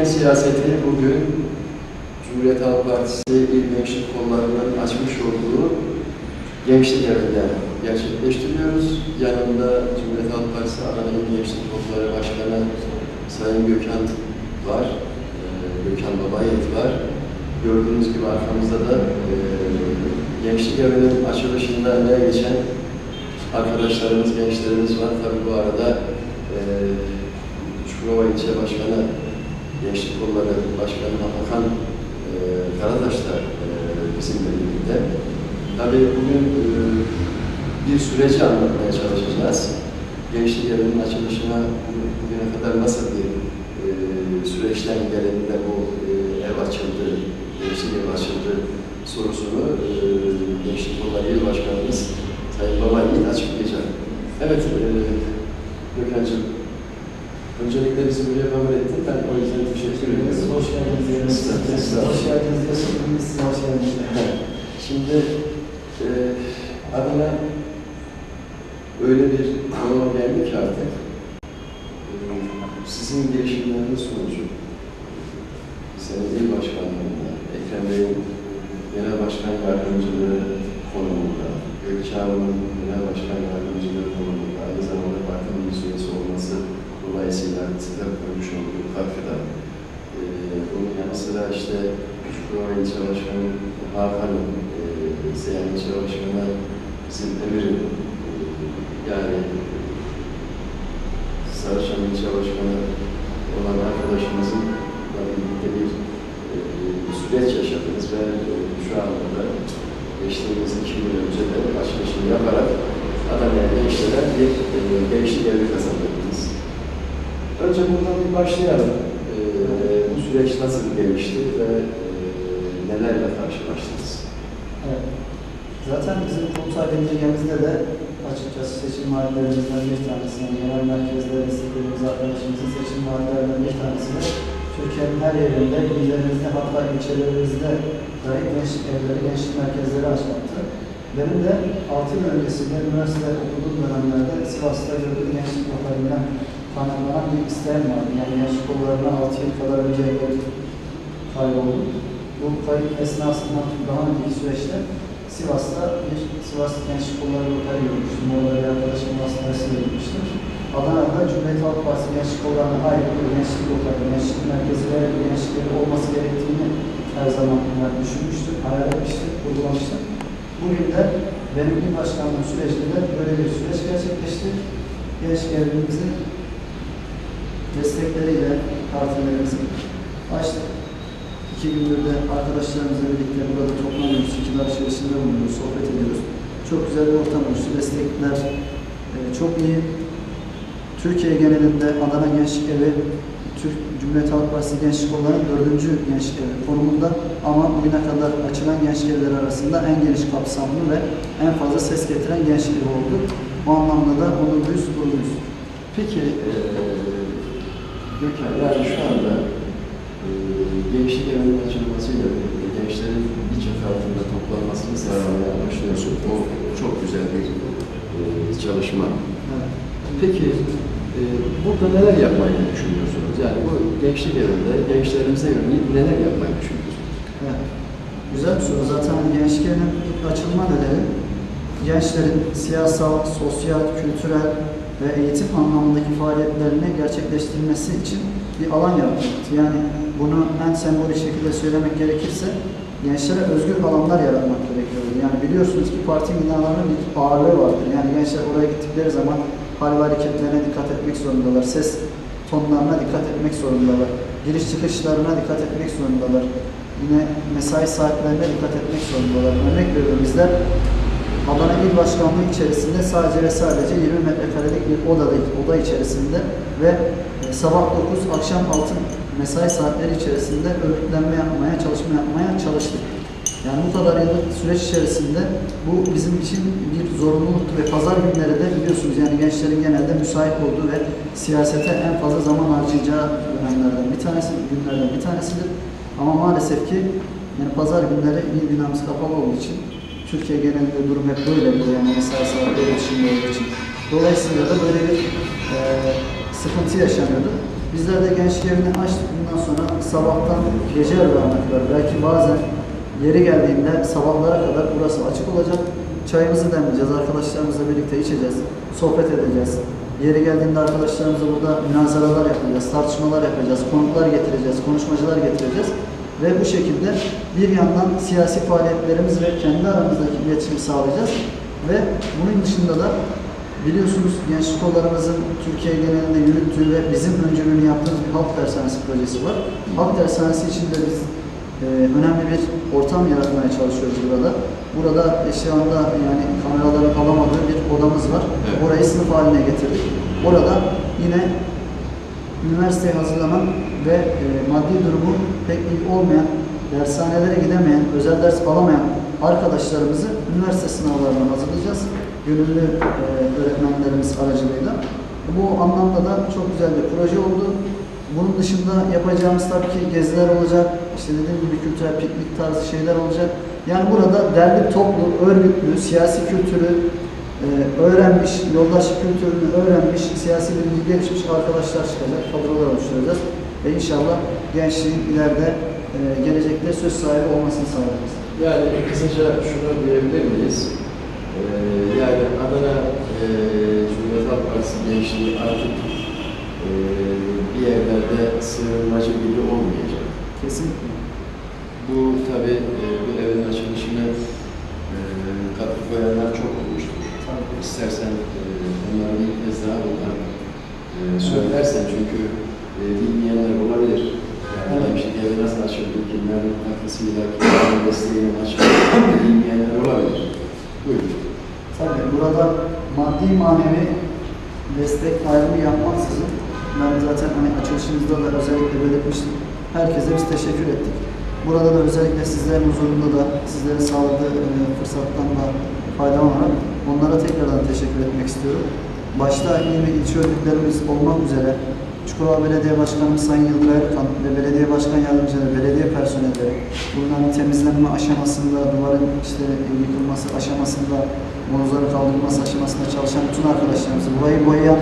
Türkiye siyaseti bugün Cumhuriyet Halk Partisi İl Gençlik Kolları'nın açmış olduğu gençlik evinde gerçekleştiriyoruz. Yanında Cumhuriyet Halk Partisi Adana Gençlik Kolları Başkanı Sayın Gökhan var. Ee, Gökhan Babayet var. Gördüğünüz gibi arkamızda da e, gençlik evinin açılışında emeğe geçen arkadaşlarımız, gençlerimiz var. Tabii bu arada e, Çukurova İlçe Başkanı, Gençlik Kolları Başkanı Hakan e, Karataş da e, bizimle birlikte. Tabii bugün e, bir süreci anlatmaya çalışacağız. Gençlik Evi'nin açılışına bugün- bugüne kadar nasıl bir e, süreçten geldiğinde bu e, ev açıldı, gençlik ev açıldı sorusunu e, Gençlik Kolları İl Başkanımız Sayın Baba Yiğit açıklayacak. Evet, e, Gökhan'cığım, öncelikle bizi buraya kabul ettin. Ben o yüzden teşekkür ederim. Hoş geldiniz. Estağfurullah. Hoş geldiniz. Biz size hoş geldiniz. Şimdi e, adına öyle bir konuma geldi ki artık sizin girişimleriniz sonucu senin il başkanlığında, Ekrem Bey'in genel başkan yardımcılığı konumunda, Gökçe Hanım'ın genel başkan yardımcılığı konumunda, aynı zamanda parti meclis üyesi olması dolayısıyla size koymuş olduğu katkıda e, bunun yanı sıra işte Çukurova İlçe Başkanı Hakan'ın, e, Seyhan İlçe Başkanı bizim Emir'in, e, yani Sarıçam İlçe Başkanı olan arkadaşımızın da birlikte bir e, süreç yaşadınız ve e, şu anda da geçtiğimiz iki yıl önce de açılışını yaparak Adana'ya gençlere bir e, gençlik evi kazandırdınız. Önce buradan bir başlayalım. E, bu süreç nasıl gelişti ve e, nelerle karşılaştınız? Evet. Zaten bizim kurumsal bildirgemizde de açıkçası seçim mahallelerimizden bir tanesine, genel merkezde desteklerimiz arkadaşımızın seçim mahallelerinden bir tanesine Türkiye'nin her yerinde, illerimizde hatta ilçelerimizde dahi gençlik evleri, gençlik merkezleri açmaktı. Benim de 6 yıl öncesinde üniversite okuduğum dönemlerde Sivas'ta gördüğüm gençlik okullarından tanımlanan bir isteğim vardı. Yani gençlik okullarına 6 yıl kadar önce kayboldum. Bu kayıt esnasında daha önceki süreçte Sivas'ta bir Sivas Gençlik Kolları Rotary görmüştüm. Orada bir arkadaşım vasıtasıyla gitmiştim. Adana'da Cumhuriyet Halk Partisi Gençlik Kolları'na ait bir gençlik rotary, gençlik merkezi ve gençlikleri olması gerektiğini her zaman yani düşünmüştüm, hayal etmiştim, uygulamıştım. Bugün de benim bir başkanlığım sürecinde böyle bir süreç gerçekleşti. Gençlik evimizi destekleriyle partilerimizin açtık. İki gündür arkadaşlarımızla birlikte burada toplanıyoruz, fikir alışverişinde bulunuyoruz, sohbet ediyoruz. Çok güzel bir ortam oluştu. Destekler e, çok iyi. Türkiye genelinde Adana Gençlik Evi, Türk Cumhuriyet Halk Partisi Gençlik Kolları'nın dördüncü gençlik evi konumunda ama bugüne kadar açılan gençlik evleri arasında en geniş kapsamlı ve en fazla ses getiren gençlik evi oldu. Bu anlamda da onurluyuz, gururluyuz. Peki, e, Gökhan, yani şu anda e, gençlik evinin açılmasıyla birlikte gençlerin bir çatı altında toplanmasını sağlamaya başlıyorsun. O çok güzel bir e, çalışma. Evet. Peki, e, burada neler yapmayı düşünüyorsunuz? Yani bu gençlik evinde gençlerimize yönelik neler yapmayı düşünüyorsunuz? Evet. Güzel bir soru. Zaten gençlerin ilk açılma nedeni gençlerin siyasal, sosyal, kültürel ve eğitim anlamındaki faaliyetlerini gerçekleştirmesi için bir alan yaratmaktı. Yani bunu en sembolik şekilde söylemek gerekirse gençlere özgür alanlar yaratmak gerekiyordu. Yani biliyorsunuz ki parti binalarının bir ağırlığı vardır. Yani gençler oraya gittikleri zaman hal ve hareketlerine dikkat etmek zorundalar. Ses tonlarına dikkat etmek zorundalar. Giriş çıkışlarına dikkat etmek zorundalar. Yine mesai saatlerine dikkat etmek zorundalar. Örnek veriyorum bizler Adana İl Başkanlığı içerisinde sadece ve sadece 20 metrekarelik bir odada, oda içerisinde ve e, sabah 9, akşam 6 mesai saatleri içerisinde örgütlenme yapmaya, çalışma yapmaya çalıştık. Yani bu kadar yıllık süreç içerisinde bu bizim için bir zorunluluktu ve pazar günleri de biliyorsunuz yani gençlerin genelde müsait olduğu ve siyasete en fazla zaman harcayacağı dönemlerden bir tanesi, günlerden bir tanesidir. Ama maalesef ki yani pazar günleri il binamız kapalı olduğu için Türkiye genelinde durum hep böyledir yani mesai saatleri dışında olduğu için. Dolayısıyla da böyle bir e, sıkıntı yaşanıyordu. Bizler de gençlik evini açtık. Bundan sonra sabahtan gece yarılarına kadar belki bazen yeri geldiğinde sabahlara kadar burası açık olacak. Çayımızı demleyeceğiz, arkadaşlarımızla birlikte içeceğiz, sohbet edeceğiz. Yeri geldiğinde arkadaşlarımızla burada münazaralar yapacağız, tartışmalar yapacağız, konuklar getireceğiz, konuşmacılar getireceğiz. Ve bu şekilde bir yandan siyasi faaliyetlerimiz ve kendi aramızdaki iletişimi sağlayacağız. Ve bunun dışında da biliyorsunuz gençlik kollarımızın Türkiye genelinde yürüttüğü ve bizim öncülüğünü yaptığımız bir halk dershanesi projesi var. Halk dershanesi için de biz e, önemli bir ortam yaratmaya çalışıyoruz burada. Burada e, şu anda yani kameraların alamadığı bir odamız var. Evet. Orayı sınıf haline getirdik. Orada yine üniversiteye hazırlanan ve e, maddi durumu pek iyi olmayan, dershanelere gidemeyen, özel ders alamayan arkadaşlarımızı üniversite sınavlarına hazırlayacağız. Gönüllü e, öğretmenlerimiz aracılığıyla. Bu anlamda da çok güzel bir proje oldu. Bunun dışında yapacağımız tabii ki geziler olacak, işte dediğim gibi kültürel piknik tarzı şeyler olacak. Yani burada derli toplu, örgütlü, siyasi kültürü e, öğrenmiş, yoldaşlık kültürünü öğrenmiş, siyasi bilinci gelişmiş arkadaşlar çıkacak, kadrolar oluşturacağız. Ve inşallah gençliğin ileride e, gelecekte söz sahibi olmasını sağlayacağız. Yani kısaca şunu diyebilir miyiz? Ee, yani Adana e, Cumhuriyet Halk Partisi gençliği artık e, bir yerlerde sığınmacı gibi olmayacak. Kesinlikle. Bu tabi e, bu evin açılışına e, katkı koyanlar çok olmuştur. Tabii. İstersen e, onları bir kez daha onlar e, söylersen çünkü e, bilmeyenler olabilir. Yani Evet. hemşire evi nasıl açıldı, kimlerin katkısıyla, kimlerin desteğiyle açıldı, bilmeyenler olabilir. Buyurun. Tabii burada maddi manevi destek ayrımı yapmaksızın ben zaten hani açılışımızda da özellikle belirtmiştim. Herkese biz teşekkür ettik. Burada da özellikle sizlerin huzurunda da sizlerin sağladığı e, fırsattan da faydalanarak onlara tekrardan teşekkür etmek istiyorum. Başta yine ilçe örgütlerimiz olmak üzere Çukurova Belediye Başkanımız Sayın Yılgay Erkan ve Belediye Başkan Yardımcıları, belediye personelleri bunların temizlenme aşamasında, duvarın işte yıkılması aşamasında, bonozların kaldırılması aşamasında çalışan bütün arkadaşlarımızı, burayı boyayan,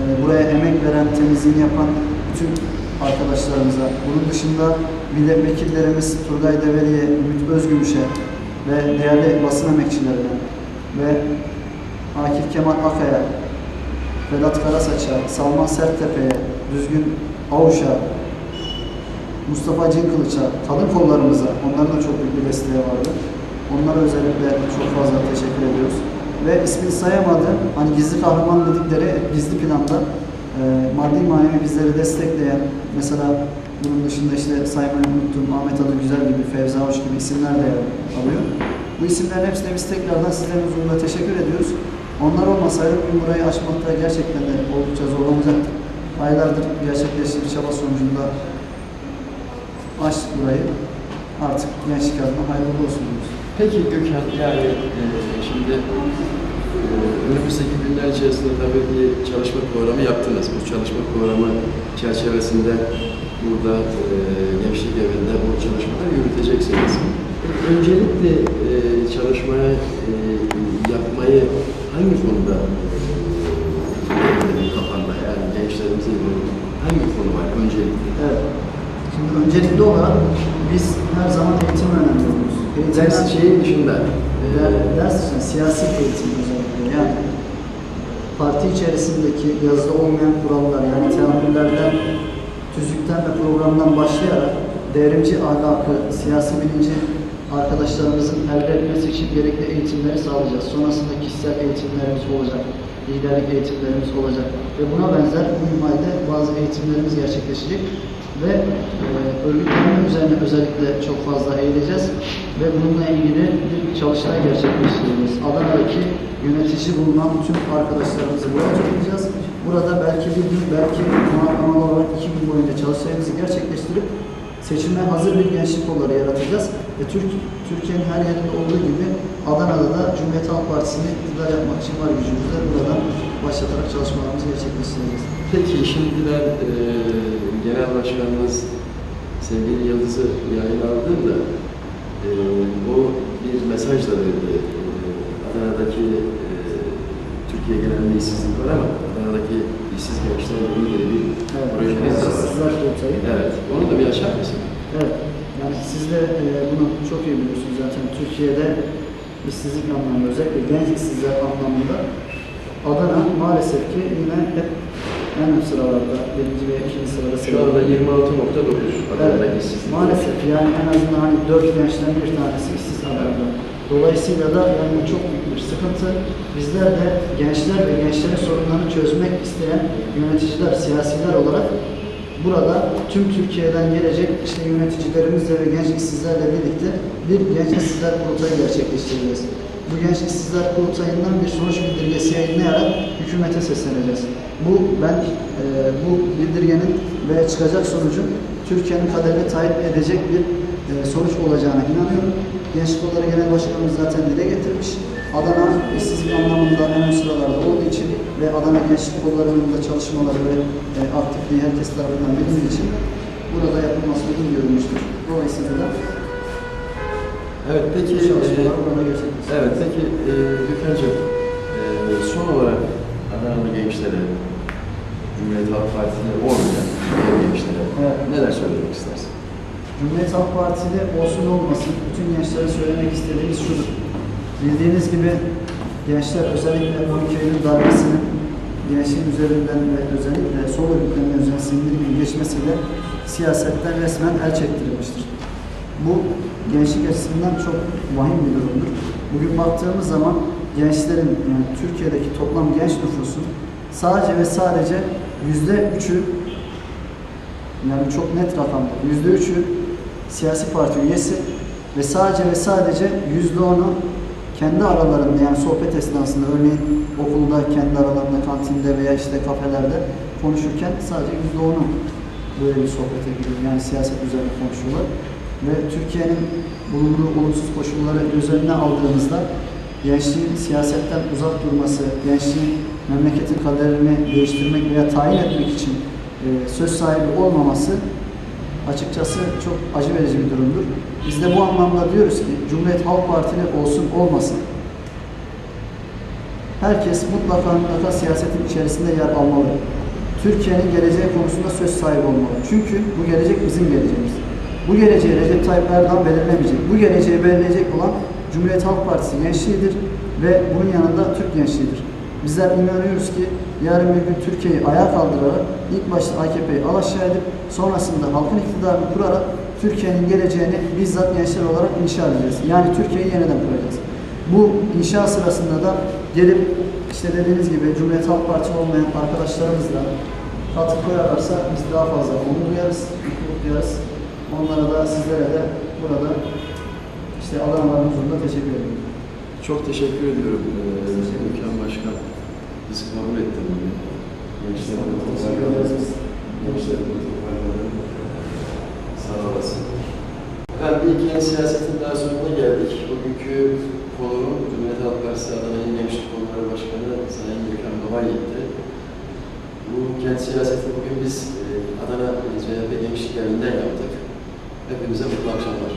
e, buraya emek veren, temizliğini yapan bütün arkadaşlarımıza, bunun dışında milletvekillerimiz Turgay Develi'ye, Ümit Özgümüş'e ve değerli basın emekçilerine ve Akif Kemal Akay'a, Vedat Karasaç'a, Salman Serttepe'ye, Düzgün Avuş'a, Mustafa Cinkılıç'a, kadın kollarımıza, onların da çok büyük bir desteği vardı. Onlara özellikle çok fazla teşekkür ediyoruz. Ve ismini sayamadım, hani gizli kahraman dedikleri gizli planda e, maddi manevi bizleri destekleyen, mesela bunun dışında işte saymayı unuttuğum Ahmet Adı Güzel gibi, Fevzi Avuç gibi isimler de alıyor. Bu isimlerin hepsine biz tekrardan sizlerin huzurunda teşekkür ediyoruz. Onlar olmasaydı bugün burayı açmakta gerçekten de oldukça zorlanacaktık. Aylardır gerçekleştiği çaba sonucunda açtık burayı. Artık gençlik adına hayırlı olsun diyoruz. Peki Gökhan, yani e, şimdi e, önümüzdeki günler içerisinde tabii bir çalışma programı yaptınız. Bu çalışma programı çerçevesinde burada e, Gençlik Evi'nde bu çalışmaları yürüteceksiniz. Öncelikle e, çalışmaya e, yapmayı hangi konuda e, kafanda yani gençlerimizin hangi konu var öncelikle? Evet. Şimdi öncelikli olarak biz her zaman eğitim önemli oluyoruz. Eğitimden- Ders şeyin dışında. e, Der- ders için siyasi eğitim özellikle yani parti içerisindeki yazılı olmayan kurallar yani teamüllerden, tüzükten ve programdan başlayarak devrimci ahlakı, siyasi bilinci arkadaşlarımızın elde etmesi için gerekli eğitimleri sağlayacağız. Sonrasında kişisel eğitimlerimiz olacak, liderlik eğitimlerimiz olacak ve buna benzer minvalde bazı eğitimlerimiz gerçekleşecek ve e, örgütlenme üzerine özellikle çok fazla eğileceğiz ve bununla ilgili bir çalıştay gerçekleştireceğiz. Adana'daki yönetici bulunan tüm arkadaşlarımızı buraya toplayacağız. Burada belki bir gün, belki konaklamalı olarak iki gün boyunca çalıştayımızı gerçekleştirip seçime hazır bir gençlik kolları yaratacağız. Ve Türk, Türkiye'nin her yerinde olduğu gibi Adana'da da Cumhuriyet Halk Partisi'ni iktidar yapmak için var gücümüzle buradan başlatarak çalışmalarımızı gerçekleştireceğiz. Peki şimdi ben e, Genel Başkanımız sevgili Yıldız'ı yayın aldığımda e, o bir mesaj da verdi. E, Adana'daki e, Türk Türkiye genelinde işsizlik var ama Adana'daki işsiz gençlerle ilgili bir Evet. projeniz var. Evet, onu da bir açar mısın? Evet. Yani siz de e, bunu çok iyi biliyorsunuz zaten. Türkiye'de işsizlik anlamında özellikle genç işsizler anlamında Adana maalesef ki yine hep en ön sıralarda, birinci ve ikinci sırada Şu anda 26.9 Adana'daki Evet, işsizlik. maalesef yani en azından hani dört gençten bir tanesi işsiz Adana'da. Dolayısıyla da yani bu çok büyük bir sıkıntı. Bizler de gençler ve gençlerin sorunlarını çözmek isteyen yöneticiler, siyasiler olarak burada tüm Türkiye'den gelecek işte yöneticilerimizle ve genç işsizlerle birlikte bir genç işsizler kurultayı gerçekleştireceğiz. Bu genç işsizler kurultayından bir sonuç bildirgesi yayınlayarak hükümete sesleneceğiz. Bu ben e, bu bildirgenin ve çıkacak sonucun Türkiye'nin kaderini tayin edecek bir e, sonuç olacağına inanıyorum. Gençlik Kolları Genel Başkanımız zaten dile getirmiş. Adana işsizlik anlamında en ön sıralarda olduğu için ve Adana Gençlik Kolları'nın da çalışmaları ve e, aktifliği herkes tarafından bilindiği için burada yapılması uygun görülmüştür. Dolayısıyla da Evet, peki, e, evet, peki e, Gökhan'cığım, e, son olarak Adanalı gençlere, Cumhuriyet Halk Partisi'ne olmayan gençlere Evet. neler söylemek istersin? Cumhuriyet Halk Partisi'de olsun olmasın bütün gençlere söylemek istediğimiz şudur. Bildiğiniz gibi gençler özellikle 12 Eylül darbesinin gençliğin üzerinden ve özellikle sol örgütlerinin üzerinden sindirmeyin geçmesiyle siyasetten resmen el çektirilmiştir. Bu gençlik açısından çok vahim bir durumdur. Bugün baktığımız zaman gençlerin yani Türkiye'deki toplam genç nüfusun sadece ve sadece yüzde üçü yani çok net rakamlar. Yüzde üçü siyasi parti üyesi ve sadece ve sadece yüzde onu kendi aralarında yani sohbet esnasında örneğin okulda kendi aralarında kantinde veya işte kafelerde konuşurken sadece yüzde onu böyle bir sohbete giriyor. Yani siyaset üzerine konuşuyorlar. Ve Türkiye'nin bulunduğu olumsuz koşulları göz önüne aldığımızda gençliğin siyasetten uzak durması, gençliğin memleketin kaderini değiştirmek veya tayin etmek için e, söz sahibi olmaması açıkçası çok acı verici bir durumdur. Biz de bu anlamda diyoruz ki Cumhuriyet Halk Partili olsun olmasın. Herkes mutlaka mutlaka siyasetin içerisinde yer almalı. Türkiye'nin geleceği konusunda söz sahibi olmalı. Çünkü bu gelecek bizim geleceğimiz. Bu geleceği Recep Tayyip Erdoğan belirlemeyecek. Bu geleceği belirleyecek olan Cumhuriyet Halk Partisi gençliğidir ve bunun yanında Türk gençliğidir. Bizler inanıyoruz ki yarın bir gün Türkiye'yi ayağa kaldırarak ilk başta AKP'yi alaşağı edip sonrasında halkın iktidarını kurarak Türkiye'nin geleceğini bizzat gençler olarak inşa edeceğiz. Yani Türkiye'yi yeniden kuracağız. Bu inşa sırasında da gelip işte dediğiniz gibi Cumhuriyet Halk Partisi olmayan arkadaşlarımızla katkı koyarlarsa biz daha fazla onur duyarız, duyarız. Onlara da sizlere de burada işte Adana'ların huzurunda teşekkür ediyorum. Çok teşekkür ediyorum ee, Gökhan Başkan. Bizi kabul etti bugün. Gençlerin Teşekkür ederiz. Gençlerin toparladın. Sağ olasın. Ben bir yeni siyasetin daha sonuna geldik. Bugünkü konuğum Cumhuriyet Halk Partisi Adana İl Gençlik Kolları Başkanı Sayın Gökhan Babayit'ti. Bu kent siyaseti bugün biz e, Adana CHP Gençlik Evi'nden yaptık. Hepinize mutlu akşamlar.